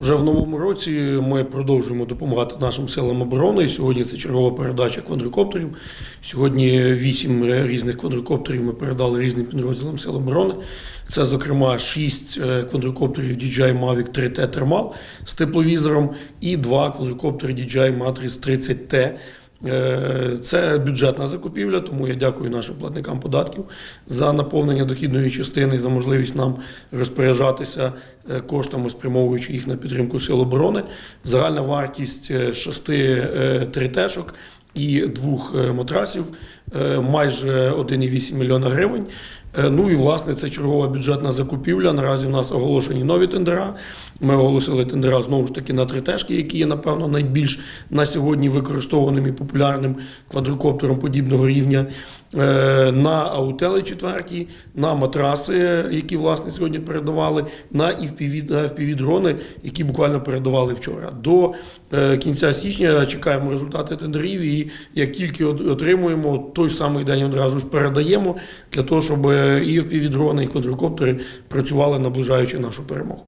Вже в новому році ми продовжуємо допомагати нашим силам оборони. Сьогодні це чергова передача квадрокоптерів. Сьогодні вісім різних квадрокоптерів ми передали різним підрозділам сил оборони. Це, зокрема, шість е, квадрокоптерів DJI Mavic 3T Thermal з тепловізором і два квадрокоптери DJI Matrix 30T. Е, Це бюджетна закупівля, тому я дякую нашим платникам податків за наповнення дохідної частини за можливість нам розпоряджатися е, коштами, спрямовуючи їх на підтримку сил оборони. Загальна вартість е, шести тритешок і двох матрасів майже 1,8 мільйона гривень. Е, Ну і власне це чергова бюджетна закупівля. Наразі в нас оголошені нові тендера. Ми оголосили тендера знову ж таки на тритежки, які є, напевно, найбільш на сьогодні використовуваним і популярним квадрокоптером подібного рівня. Е, На аутели четверті, на матраси, які власне сьогодні передавали, на FPV-дрони, які буквально передавали вчора. До е, кінця січня чекаємо результати тендерів, і як тільки отримуємо, той самий день одразу ж передаємо для того, щоб і FPV-дрони, і квадрокоптери працювали наближаючи нашу перемогу.